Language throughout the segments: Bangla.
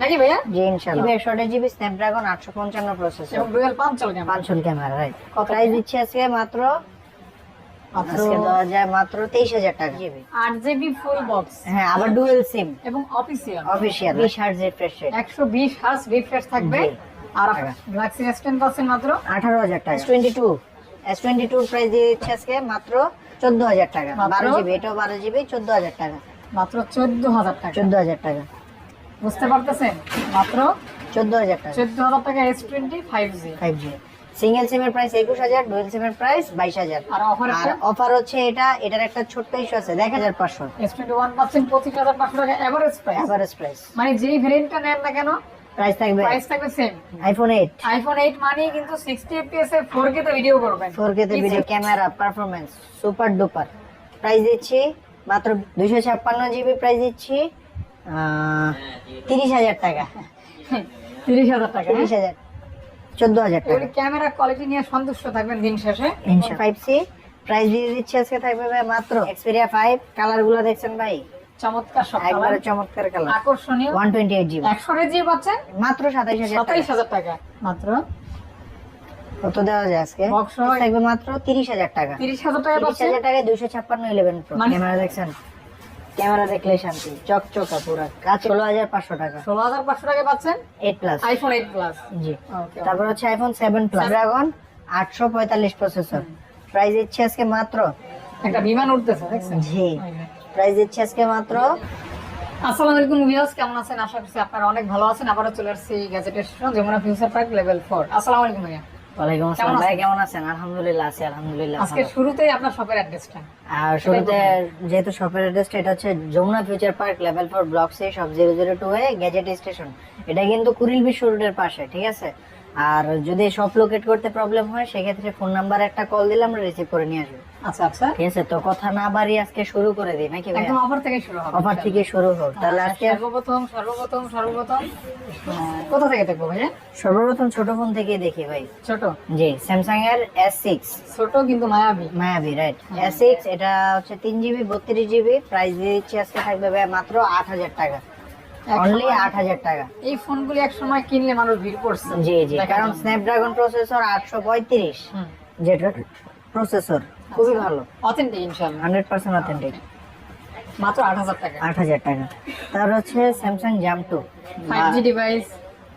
নাকি ভাইয়া? জি ইনশাআল্লাহ। জিবি একশো আঠাশ জিবি স্ন্যাপড্রাগন আটশো পঞ্চান্ন প্রসেসর এবং ডুয়েল পাঁচ চল কেমন? ক্যামেরা রাইট কত প্রাইস দিচ্ছি আজকে মাত্র মাত্র আজকে দেওয়া যায় মাত্র তেইশ হাজার টাকা। জিবি আট জিবি ফুল বক্স হ্যাঁ আবার ডুয়েল সিম এবং অফিসিয়াল অফিসিয়াল বিশ হার্জ রিফ্রেশ রেট একশো বিশ রিফ্রেশ থাকবে। আর গ্যালাক্সি এস টেন পাচ্ছেন মাত্র? আঠারো হাজার টাকা। S twenty two S twenty two price দিয়ে দিচ্ছে আজকে মাত্র চোদ্দ হাজার টাকা। মাত্র? বারো জিবি এটাও বারো জিবি চোদ্দ হাজার টাকা। মাত্র চোদ্দ হাজার টাকা। চোদ্দ হাজার টাকা। বুঝতে পারতেছেন? মাত্র চোদ্দ হাজার টাকা। চোদ্দ হাজার টাকা S twenty five G five G single সিমের প্রাইস একুশ হাজার ডুয়েল সিমের প্রাইস বাইশ হাজার। আর অফার আর অফার হচ্ছে এটা এটার একটা ছোট্ট ইস্যু আছে এক হাজার পাঁচশো। এস টোয়েন্টি ওয়ান পাচ্ছেন পঁচিশ হাজার পাঁচশো টাকা এভারেজ প্রাইস অ্যাভারেজ প্রাইস মানে যেই ভেরিয়েন্টটা নেন না কেন প্রাইস থাকবে প্রাইস থাকবে same iPhone eight iPhone eight মানেই কিন্তু সিক্সটি এফপিএস এ ফোর কে তে ভিডিও করবেন। ফোর কে তে video camera performance super duper price দিচ্ছি মাত্র দুইশো ছাপ্পান্ন জিবি প্রাইস দিচ্ছি। তিরিশ হাজার টাকা। তিরিশ হাজার টাকা? তিরিশ হাজার। চোদ্দ হাজার টাকা। ক্যামেরা কোয়ালিটি নিয়ে সন্তুষ্ট থাকবেন দিন শেষে। ফাইভ সি প্রাইস দিয়ে দিচ্ছি আজকে থাকবে ভাই মাত্র এক্সপেরিয়া ফাইভ কালারগুলো দেখছেন ভাই? চমৎকার সব একবারে চমৎকার কালার আকর্ষণীয়। জিবি পাচ্ছেন? মাত্র সাতাইশ হাজার টাকা। মাত্র। কত দেওয়া যায় আজকে? সহ থাকবে মাত্র তিরিশ হাজার টাকা। তিরিশ হাজার টাকা তিরিশ পাচ্ছেন? হাজার টাকায় দুইশো ছাপ্পান্ন ইলেভেন প্রো ক্যামেরা দেখছেন? ক্যামেরা দেখলে শান্তি। চকচকা পুরো। কাজ ষোলো হাজার পাঁচশো টাকা। ষোলো হাজার পাঁচশো টাকা পাচ্ছেন? Eight plus iPhone eight plus জি। তারপর হচ্ছে আইফোন সেভেন প্লাস ড্রাগন আটশো পঁয়তাল্লিশ প্রসেসর প্রাইস দিচ্ছে আজকে মাত্র একটা বিমান উঠতেছে জি। প্রাইস দিচ্ছে আজকে মাত্র আসসালামু আলাইকুম ভিউয়ার্স কেমন আছেন? আশা করছি আপনারা অনেক ভালো আছেন। আবারও চলে আসছি গ্যাজেটের station Jamuna future park level four আসসালামু আলাইকুম ভাইয়া। ওয়ালাইকুম আসসালাম ভাই কেমন আছেন? আলহামদুলিল্লাহ আছি আলহামদুলিল্লাহ আজকে শুরুতেই আপনার শপের অ্যাড্রেসটা আর শুরুতে যেহেতু শপের অ্যাড্রেসটা এটা হচ্ছে Jamuna future park level four block C সব zero zero two A gadget station এটা কিন্তু কুড়িল বিশ্ব রোডের পাশে ঠিক আছে? আর যদি শপ লোকেট করতে প্রবলেম হয় সেক্ষেত্রে ফোন নাম্বার একটা কল দিলে আমরা রিসিভ করে নিয়ে আসব। আচ্ছা আচ্ছা। ঠিক আছে তো কথা না বাড়ি আজকে শুরু করে দিই নাকি একদম অফার থেকে শুরু হবে অফার থেকে শুরু হোক তাহলে আজকে সর্বপ্রথম সর্বপ্রথম সর্বপ্রথম। কোথা থেকে দেখব ভাইয়া? সর্বপ্রথম ছোট ফোন থেকে দেখি ভাই। ছোট? জি স্যামসাং এর ছোট কিন্তু মায়াবী। মায়াবি রাইট সিক্স এটা হচ্ছে তিন জিবি বত্রিশ জিবি প্রাইস দিয়ে দিচ্ছি আজকে থাকবে ভাই মাত্র আট হাজার টাকা। অনলি সময়- আট হাজার টাকা। এই ফোনগুলি কিনলে মানুষ ভিড় করছে। জি জি কারণ স্ন্যাপড্রাগন প্রসেসর আটশো পঁয়ত্রিশ হুম। যেটা প্রসেসর খুবই ভালো। অথেন্টিক ইনশাআল্লাহ। হান্ড্রেড পার্সেন্ট অথেন্টিক মাত্র আট হাজার টাকা। আট হাজার টাকা। তার হচ্ছে স্যামসাং জাম two five G device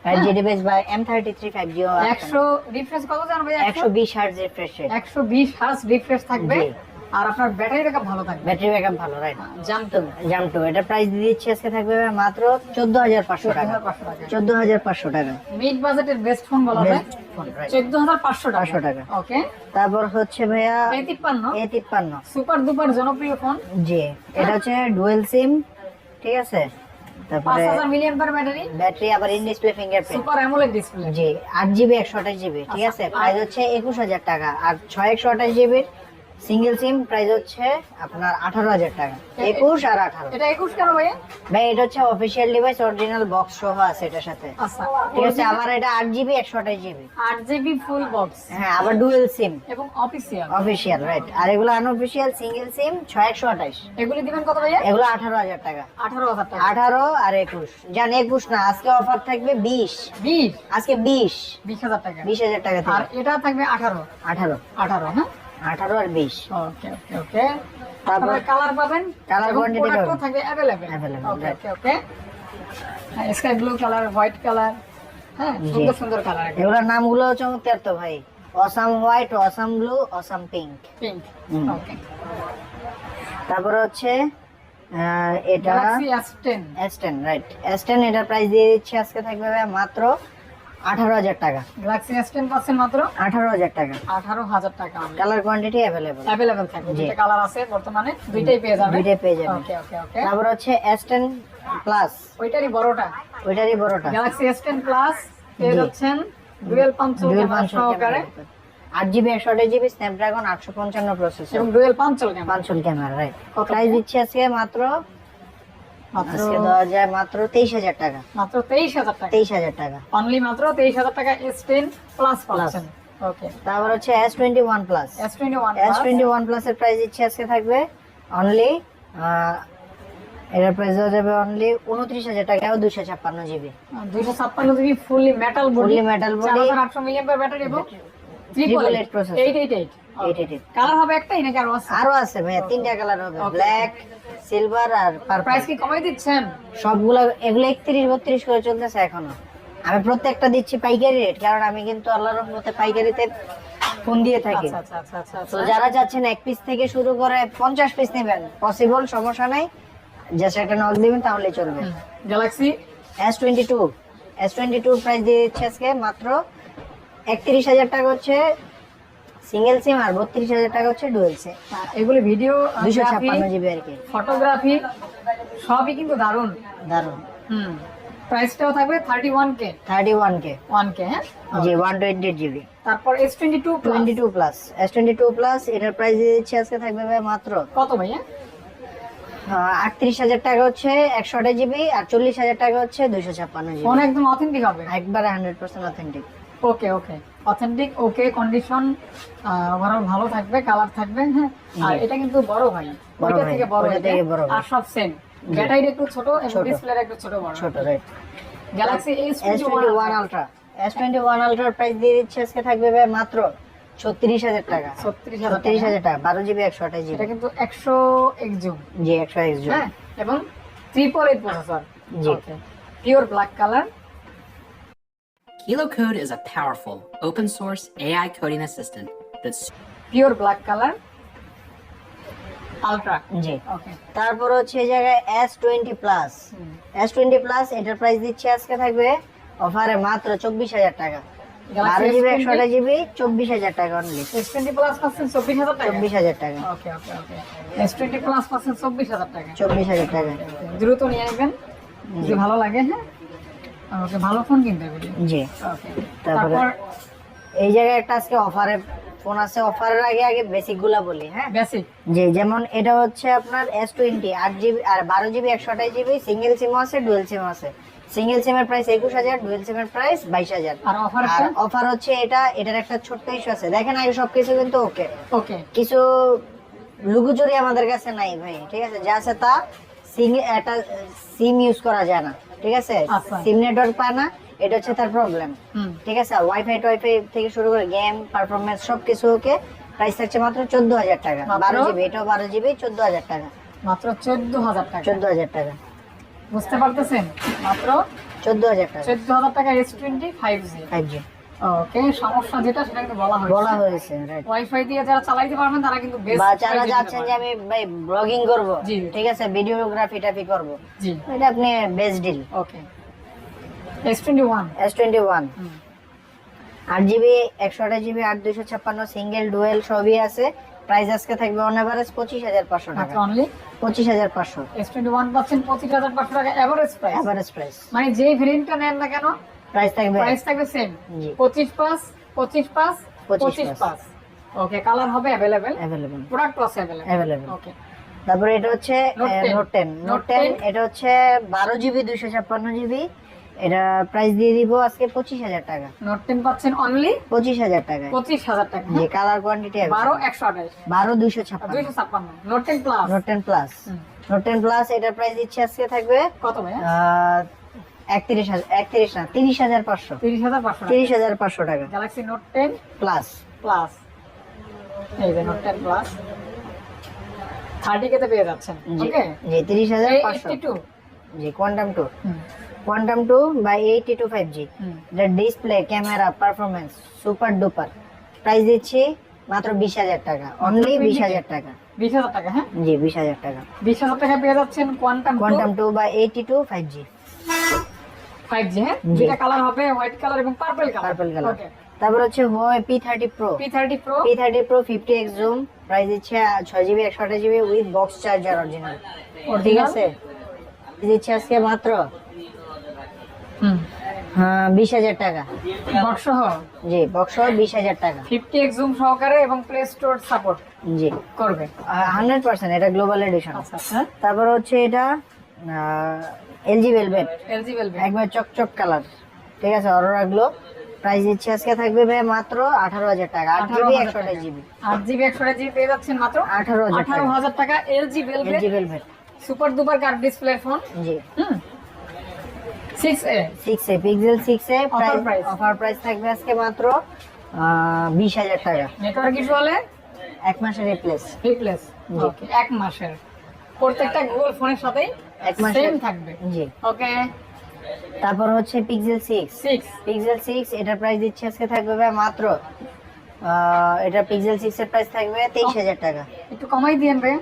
five G device বা M thirty three five G একশো রিফ্রেশ কত জানো ভাই একশো বিশ হার্জ রিফ্রেশ একশো বিশ হার্স রিফ্রেশ থাকবে। আর আপনার ব্যাটারি ব্যাকআপ ভালো থাকবে। ব্যাটারি ব্যাকআপ ভালো রাইট জাম টু এটা প্রাইস দিয়ে দিচ্ছি আজকে থাকবে মাত্র চোদ্দ হাজার পাঁচশো টাকা। পাঁচশো টাকা। মিড বাজেটের বেস্ট ফোন বলা হাজার পাঁচশো টাকা। টাকা। ওকে তারপর হচ্ছে ভাইয়া এই তিপ্পান্ন। এ তিপ্পান্ন। সুপার দুপার জনপ্রিয় ফোন জি এটা হচ্ছে ডুয়েল সিম ঠিক আছে? তারপরে হাজার মিলিয়ন পার ব্যাটারি ব্যাটারি আবার in display fingerprint super AMOLED display জি আট জিবি একশো আঠাশ জিবি ঠিক আছে? আচ্ছা, প্রাইস হচ্ছে একুশ হাজার টাকা। আর ছয় একশো আঠাশ জিবির সিঙ্গেল সিম প্রাইস হচ্ছে আপনার আঠারো হাজার টাকা। একুশ আর আঠারো। এটা একুশ কেন ভাইয়া? ভাই এটা হচ্ছে অফিসিয়াল ডিভাইস অরিজিনাল বক্স সহ আছে এটার সাথে। আচ্ছা। ঠিক আছে আমার এটা আট জিবি একশো আঠাশ জিবি আট জিবি ফুল বক্স হ্যাঁ আবার ডুয়েল সিম এবং অফিসিয়াল অফিসিয়াল রাইট আর এগুলো আনঅফিসিয়াল সিঙ্গেল সিম ছয় একশো আঠাশ। এগুলি দিবেন কত ভাইয়া? এগুলো আঠারো হাজার টাকা। আঠারো হাজার টাকা। আঠারো আর একুশ। জান একুশ না আজকে অফার থাকবে বিশ। বিশ? আজকে বিশ। বিশ হাজার টাকা। বিশ হাজার টাকা আর এটা থাকবে আঠারো। আঠারো। আঠারো হ্যাঁ? আঠারো আর বিশ। ওকে ওকে ওকে তারপর কালার পাবেন? প্রোডাক্টও পাবেন। থাকবে available okay okay okay sky blue colour white colour হ্যাঁ সুন্দর সুন্দর কালার এগুলোর নামগুলো চমৎকার তো ভাই। Awesome white awesome blue awesome pink pink okay তারপর হচ্ছে এটা Galaxy S ten S ten right S ten এটার প্রাইস দিয়ে দিচ্ছি আজকে থাকবে মাত্র আঠারো হাজার টাকা। গ্যালাক্সি এস টেন পাচ্ছেন মাত্র? আঠারো হাজার টাকা। আঠারো হাজার টাকা কালার কোয়ান্টিটি অ্যাভেলেবল অ্যাভেলেবেল থাকবে। দুইটা কালার আছে বর্তমানে দুইটাই পেয়ে যাবেন দুইটাই পেয়ে যাবেন ওকে ওকে ওকে তারপর হচ্ছে এস টেন প্লাস ওইটারই বড়টা। ওইটারই বড়টা। গ্যালাক্সি এস টেন প্লাস পেয়ে যাচ্ছেন ডুয়েল পাঞ্চল পাঁচশো সহকারে। আট জিবি একশো আঠাশ জিবি স্ন্যাপড্রাগন আটশো পঞ্চান্ন প্রসেসর এবং ডুয়েল পাঞ্চল ক্যামেরা পাঁচশোল ক্যামেরা রাইট? প্রাইস দিচ্ছি আজকে মাত্র আজকে দেওয়া যায় মাত্র তেইশ হাজার টাকা। মাত্র তেইশ হাজার টাকা। তেইশ হাজার টাকা। অনলি মাত্র তেইশ হাজার টাকা এস টেন প্লাস পাচ্ছেন ওকে তারপর হচ্ছে S twenty one plus S twenty one S twenty one প্লাসের প্রাইস দিচ্ছি আজকে থাকবে অনলি এটার প্রাইস দেওয়া যাবে অনলি উনত্রিশ হাজার টাকা দুশো ছাপ্পান্ন জিবি দুইশো ছাপ্পান্ন GB fully metal body body। চার হাজার আটশো মিলিয়ন ব্যাটারি এবং triple eight eight eight eight eight colour হবে একটাই নাকি আরও আছে? আরও আছে ভাইয়া তিনটা কালার হবে। ব্ল্যাক সিলভার আর পার্পল প্রাইস কি কমাই দিচ্ছেন? সবগুলো এগুলো একত্রিশ বত্রিশ করে চলতেছে এখনও। আমি প্রত্যেকটা দিচ্ছি পাইকারি রেট কারণ আমি কিন্তু আল্লাহর রহমতে পাইকারিতে ফোন দিয়ে থাকি। আচ্ছা আচ্ছা আচ্ছা তো যারা চাচ্ছেন এক পিস থেকে শুরু করে পঞ্চাশ পিস নেবেন পসিবল সমস্যা নাই। জাস্ট একটা নক দিবেন তাহলে চলবে। Galaxy S twenty two S twenty two price দিয়ে দিচ্ছে আজকে মাত্র একত্রিশ হাজার টাকা হচ্ছে সিঙ্গেল সিম আর বত্রিশ হাজার টাকা হচ্ছে ডুয়েল সিম এগুলি ভিডিও দুশো ছাপ্পান্ন জিবি আর কি। ফটোগ্রাফি সবই কিন্তু দারুণ। দারুণ হুম প্রাইসটাও থাকবে thirty one K thirty one K one K হ্যাঁ? জি ওয়ান টোয়েন্টি জিবি তারপর S twenty two twenty two plus S twenty two plus এটার প্রাইস দিচ্ছে আজকে থাকবে ভাই মাত্র কত ভাইয়া আটত্রিশ হাজার টাকা হচ্ছে একশো আঠাশ জিবি আর চল্লিশ হাজার টাকা হচ্ছে দুশো ছাপ্পান্ন জিবি ফোন একদম অথেন্টিক হবে। একবারে hundred percent authentic okay okay authentic okay condition overall ভালো থাকবে কালার থাকবে হ্যাঁ? আর এটা কিন্তু বড় ভাই ওইটা থেকে বড় এটা। আর সব সেম ব্যাটারি একটু ছোট এবং। ডিসপ্লে একটু ছোট বড়। ছোট right Galaxy S twenty one ultra S twenty one আলট্রার price দিয়ে দিচ্ছে আজকে থাকবে ভাই মাত্র ছত্রিশ হাজার টাকা। ছত্রিশ হাজার টাকা। বারো জিবি একশো আঠাশ এটা জিবি কিন্তু একশো একজন জি একশো এক্স হ্যাঁ এবং triple eight processor G. Pure black colour Kilo Code is a powerful, open source AI coding assistant that's pure black colour ultra G. Okay তারপর হচ্ছে এই জায়গায় S twenty plus S twenty plus এটার প্রাইস দিচ্ছে আজকে থাকবে অফারে মাত্র চব্বিশ হাজার টাকা। বারো জিবি জিবি চব্বিশ হাজার টাকা অনলি এস টোয়েন্টি প্লাস পাচ্ছেন চব্বিশ হাজার টাকা? চব্বিশ হাজার টাকা। Okay okay okay S twenty plus পাচ্ছেন চব্বিশ হাজার টাকা। চব্বিশ হাজার টাকা। দ্রুত নিয়ে নেবেন যদি ভালো লাগে হ্যাঁ? ওকে ভালো ফোন কিনতে হবে জি। তারপরে- এই জায়গায় একটা আজকে অফারে ফোন আছে। অফারের আগে আগে বেসিকগুলা বলি হ্যাঁ? বেসিক জি যেমন এটা হচ্ছে আপনার এস টোয়েন্টি আট জিবি আর বারো জিবি একশো আঠাশ জিবি সিঙ্গেল সিম আছে ডুয়েল সিম আছে। সিঙ্গেল সিমের প্রাইস একুশ হাজার ডুয়েল সিমের প্রাইস বাইশ হাজার। আর অফার অফার হচ্ছে এটা এটার একটা ছোট্ট ইস্যু আছে। দেখেন আগে সবকিছু কিন্তু ওকে ওকে কিছু লুকোচুরি আমাদের কাছে নাই ভাই ঠিক আছে? যা আছে তা সিং- একটা সিম ইউজ করা যায় না ঠিক আছে? আচ্ছা। সিম নেটওয়ার্ক পায় না এটা হচ্ছে তার প্রবলেম ঠিক আছে? ওয়াইফাই টোয়াইফাই থেকে শুরু করে গেম পারফরমেন্স সবকিছু ওকে প্রাইস থাকছে মাত্র চোদ্দ হাজার টাকা বারো জিবি এটাও বারো জিবি চোদ্দ হাজার টাকা। মাত্র চোদ্দ হাজার টাকা। চোদ্দ হাজার টাকা। বুঝতে পারতেছেন? মাত্র চোদ্দ হাজার টাকা। চোদ্দ হাজার টাকা S twenty five G five G okay সমস্যা যেটা সেটা কিন্তু বলা বলা হয়েছে হয়েছে right. ওয়াইফাই দিয়ে যারা চালাইতে পারবেন তারা কিন্তু বেস্ট বা যারা যাচ্ছেন যে আমি ভাই ব্লগিং করব ঠিক আছে ভিডিওগ্রাফি টাফি করব জি। এটা আপনি best deal okay. S twenty one S twenty one আট জিবি একশো আঠাশ জিবি আট দুশো ছাপ্পান্ন সিঙ্গেল ডুয়েল সবই আছে। প্রাইস আজকে থাকবে অন এভারেজ পঁচিশ হাজার পাঁচশো টাকা। অনলি পঁচিশ হাজার পাঁচশো। এস টোয়েন্টি ওয়ান পাচ্ছেন পঁচিশ হাজার পাঁচশো টাকা এভারেজ প্রাইস এভারেজ প্রাইস মানে যেই ভেরিয়েন্টটা নেন না কেন প্রাইস থাকবে প্রাইস থাকবে সেম জি। পঁচিশ পাস পঁচিশ পাস পঁচিশ পঁচিশ পাস। পাস ওকে কালার হবে available available product plus available available okay তারপরে এটা হচ্ছে Note 10 note ten note Note ten 10 এটা হচ্ছে বারো জিবি দুইশো ছাপ্পান্ন জিবি এটা প্রাইস দিয়ে দিব আজকে পঁচিশ হাজার টাকা। নোট টেন পাচ্ছেন অনলি পঁচিশ হাজার টাকা পঁচিশ হাজার টাকা। যে কালার কোয়ান্টিটি আঠাশ। বারো দুইশো ছাপ্পান্ন। দুইশো ছাপ্পান্ন। Note ten plus note ten plus note ten plus এটার প্রাইস দিচ্ছে আজকে থাকবে কত ভাইয়া? একত্রিশ হাজার একত্রিশ না তিরিশ হাজার পাঁচশো। তিরিশ হাজার পাঁচশো তিরিশ হাজার পাঁচশো টাকা। Galaxy note ten plus plus এই যে নোট টেন প্লাস থার্টি কেতে পেয়ে যাচ্ছেন। ওকে জি তিরিশ হাজার পাঁচশো। জি quantum two quantum two eighty two five G এটা display camera performance super duper price দিচ্ছি মাত্র বিশ হাজার টাকা। অনলি বিশ হাজার। টাকা। বিশ হাজার টাকা হ্যাঁ? জি বিশ হাজার টাকা। বিশ হাজার টাকা পেয়ে যাচ্ছেন কোয়ান্টাম কোয়ান্টাম টু বা eighty two five G five G হ্যাঁ? জি। কালার হবে হোয়াইট কালার এবং পার্পল কালার পার্পল কালার তারপর হচ্ছে Huawei P thirty pro P thirty pro P thirty pro fifty X zoom price দিচ্ছে ছয় জিবি একশো আঠাশ GB with box charger original ঠিক আছে? দিচ্ছে আজকে মাত্র হুম। হ্যাঁ বিশ হাজার টাকা। বক্স সহ? জি বক্স বিশ হাজার টাকা। ফিফটি এক্স জুম সহকারে এবং প্লে স্টোর সাপোর্ট জি। করবে। হান্ড্রেড পার্সেন্ট এটা গ্লোবাল এডিশন আচ্ছা আচ্ছা। তারপর হচ্ছে এটা এলজি ভেলভেট এলজি বেলবে একবার চকচক কালার। ঠিক আছে অরোরা গ্লো প্রাইস দিচ্ছে আজকে থাকবে ভাই মাত্র আঠারো হাজার টাকা। আট জিবি একশো আঠাশ জিবি আট জিবি একশো জিবি পেয়ে যাচ্ছেন মাত্র আঠারো হাজার আঠারো টাকা হাজার টাকা LG বেলবে LG Velvet super duper curve display phone G. Hmm. Six A six A Pixel six A Offer offer price থাকবে আজকে মাত্র বিশ হাজার টাকা। নেটওয়ার্ক ইস্যু হলে? এক মাসের রিপ্লেস রিপ্লেস। ওকে এক মাসের। প্রত্যেকটা গুগল ফোনের সাথেই এক মাসের সেম থাকবে। জি। ওকে তারপর হচ্ছে Pixel six six Pixel six এটার প্রাইস দিচ্ছে আজকে থাকবে ভাই মাত্র এটা পিক্সেল সিক্স এর প্রাইস থাকবে তেইশ হাজার টাকা। একটু কমাই দিয়েন ভাই।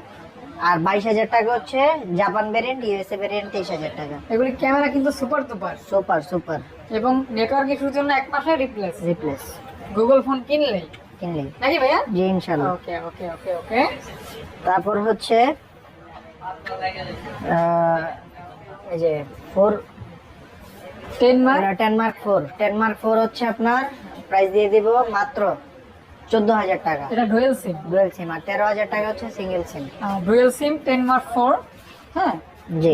আর বাইশ হাজার টাকা হচ্ছে জাপান ভ্যারিয়েন্ট ইউএসএ তেইশ হাজার টাকা। এগুলি ক্যামেরা কিন্তু সুপার দুপার সুপার সুপার এবং নেটওয়ার্ক ইস্যুর জন্য এক মাসের রিপ্লেস রিপ্লেস গুগল ফোন কিনলেই। কিনলে নাকি ভাইয়া? জি ইনশাল্লাহ ওকে ওকে ওকে ওকে তারপর হচ্ছে এই যে four ten mark ten mark four ten mark four হচ্ছে আপনার প্রাইস দিয়ে দিব মাত্র চোদ্দ হাজার টাকা। এটা ডুয়েল সিম ডুয়েল সিম আর তেরো হাজার টাকা হচ্ছে single sim dual sim ten mark four হ্যাঁ?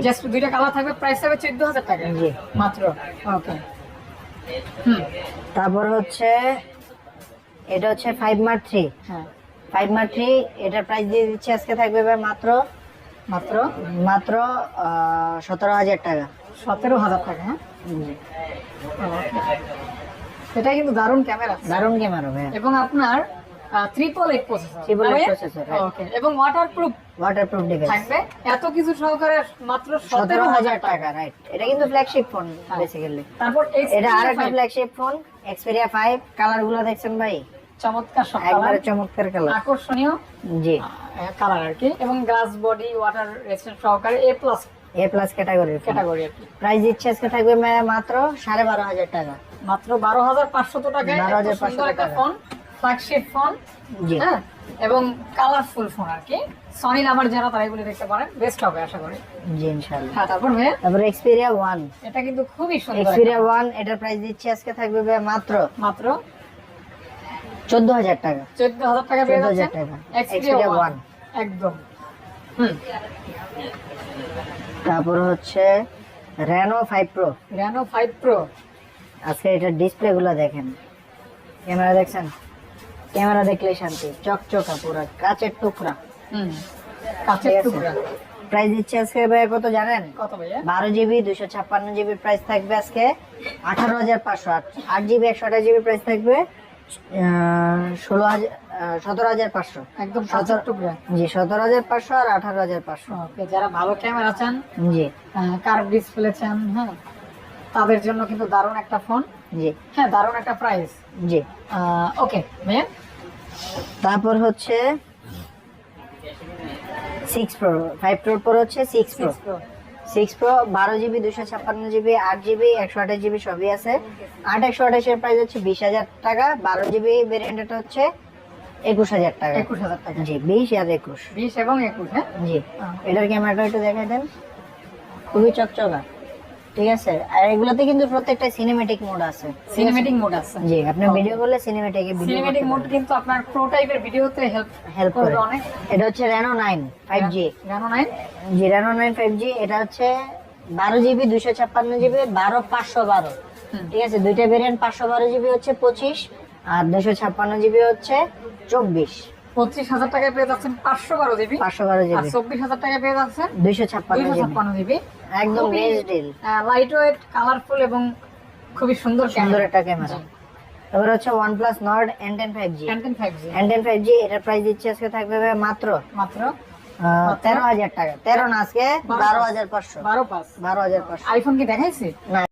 জাস্ট দুইটা কালার থাকবে প্রাইস হবে চোদ্দ হাজার টাকা। জি। মাত্র? ওকে তারপর হচ্ছে এটা হচ্ছে ফাইভ মার্ক থ্রি হ্যাঁ। ফাইভ মার্ক থ্রি এটার প্রাইস দিয়ে দিচ্ছে আজকে থাকবে মাত্র মাত্র? মাত্র সতেরো হাজার টাকা। সতেরো হাজার টাকা হ্যাঁ? এটা কিন্তু দারুণ ক্যামেরা। দারুণ ক্যামেরা ভাই এবং আপনার triple eight processor eight processor, right. Okay এবং ওয়াটারপ্রুফ ওয়াটারপ্রুফ ডিভাইস থাকবে। এত কিছু সহকারে মাত্র সতেরো সতেরো হাজার টাকা। রাইট এটা কিন্তু ফ্ল্যাগশিপ ফোন। বেসিক্যালি তারপর এটা আর একটা ফ্ল্যাগশিপ ফোন এক্সপেরিয়া ফাইভ কালারগুলো দেখছেন ভাই? চমৎকার সব একবারে চমৎকার কালার আকর্ষণীয় জি। কালার আর কি। এবং গ্লাস বডি ওয়াটার রেসিস্ট্যান্ট সহকারে এ প্লাস এ প্লাস ক্যাটাগরির ক্যাটাগরি আর কি। প্রাইস দিচ্ছে আজকে থাকবে মাত্র সাড়ে বারো হাজার টাকা। মাত্র বারো হাজার পাঁচশো টাকায় এত 12,500 সুন্দর টাকা। ফোন ফ্ল্যাগশিপ ফোন জি। হ্যাঁ? এবং কালারফুল ফোন আর কি। সনি নাম্বার যারা তারা এগুলো দেখতে পারেন। বেস্ট হবে আশা করি। জি হ্যাঁ তারপর এটা কিন্তু খুবই সুন্দর এক্সপেরিয়া একটা ওয়ান এটার প্রাইস দিচ্ছে আজকে থাকবে মাত্র মাত্র চোদ্দ হাজার টাকা চোদ্দ হাজার টাকা। 14,000 যাচ্ছেন টাকা। এক্সপিরিয়া ওয়ান একদম। হুম। তারপর হচ্ছে Reno five pro Reno five pro আজকে এটার ডিসপ্লে গুলো দেখেন। ক্যামেরা দেখছেন? ক্যামেরা দেখলে শান্তি। চকচকা পুরো কাচের টুকরা। হুম। ঠিক টুকরা। প্রাইস দিচ্ছে আজকে ভাই কত জানেন? কত ভাইয়া? বারো জিবি দুশো ছাপ্পান্ন জিবি প্রাইস থাকবে আজকে আঠারো হাজার পাঁচশো আট। জিবি একশো আঠাশ জিবি প্রাইস থাকবে ষোলো হাজার সতেরো হাজার পাঁচশো। একদম কাছের টুকরা। জি সতেরো হাজার পাঁচশো আর আঠারো হাজার পাঁচশো। যারা ভালো ক্যামেরা চান জি। কার ডিসপ্লে চান হ্যাঁ তাদের জন্য কিন্তু দারুণ একটা ফোন। জি। হ্যাঁ দারুণ একটা প্রাইস জি। ওকে ভাইয়া? তারপর হচ্ছে সিক্স প্রো ফাইভ প্রোর পর হচ্ছে সিক্স প্রো। সিক্স প্রো বারো জিবি দুশো ছাপ্পান্ন জিবি আট জিবি একশো আঠাশ জিবি সবই আছে। আট একশো আঠাশের প্রাইস হচ্ছে বিশ হাজার টাকা বারো জিবি ভেরিয়েন্টটা হচ্ছে একুশ হাজার টাকা। একুশ হাজার টাকা। জি বিশ আর একুশ। বিশ এবং একুশ হ্যাঁ? জি এটার ক্যামেরাটা একটু দেখাই দেন। খুবই চকচকা। ঠিক আছে? আর এগুলোতে কিন্তু প্রত্যেকটা সিনেমেটিক মোড আছে। সিনেমেটিক মোড আছে। জি আপনি ভিডিও করলে সিনেমেটিক ভিডিও সিনেমেটিক মোড কিন্তু আপনার প্রো টাইপের ভিডিওতে হেল্প হেল্প করবে অনেক। এটা হচ্ছে নাইন ফাইভ জি জানো নাই জি রেনো নাইন ফাইভ জি এটা হচ্ছে বারো জিবি দুশো ছাপ্পান্ন জিবি বারো পাঁচশো বারো। হুম। ঠিক আছে? দুইটা ভেরিয়েন্ট পাঁচশো বারো জিবি হচ্ছে পঁচিশ আর দুশো ছাপ্পান্ন জিবি হচ্ছে চব্বিশ। পঁচিশ হাজার টাকায় পেয়ে যাচ্ছেন পাঁচশো বারো জিবি পাঁচশো বারো জিবি চব্বিশ হাজার টাকায় পেয়ে যাচ্ছেন দুইশো ছাপ্পান্ন দুইশো ছাপ্পান্ন জিবি একদম best deal lightweight colourful এবং খুবই সুন্দর সুন্দর একটা ক্যামেরা তারপর হচ্ছে OnePlus Nord N ten five G ten five G N ten five G এটার প্রাইস দিচ্ছে আজকে থাকবে মাত্র মাত্র? তেরো হাজার টাকা। তেরো না আজকে বারো হাজার পাঁচশো। বারো পাঁচ। বারো হাজার পাঁচশো। আইফোন কি দেখাইছি? না।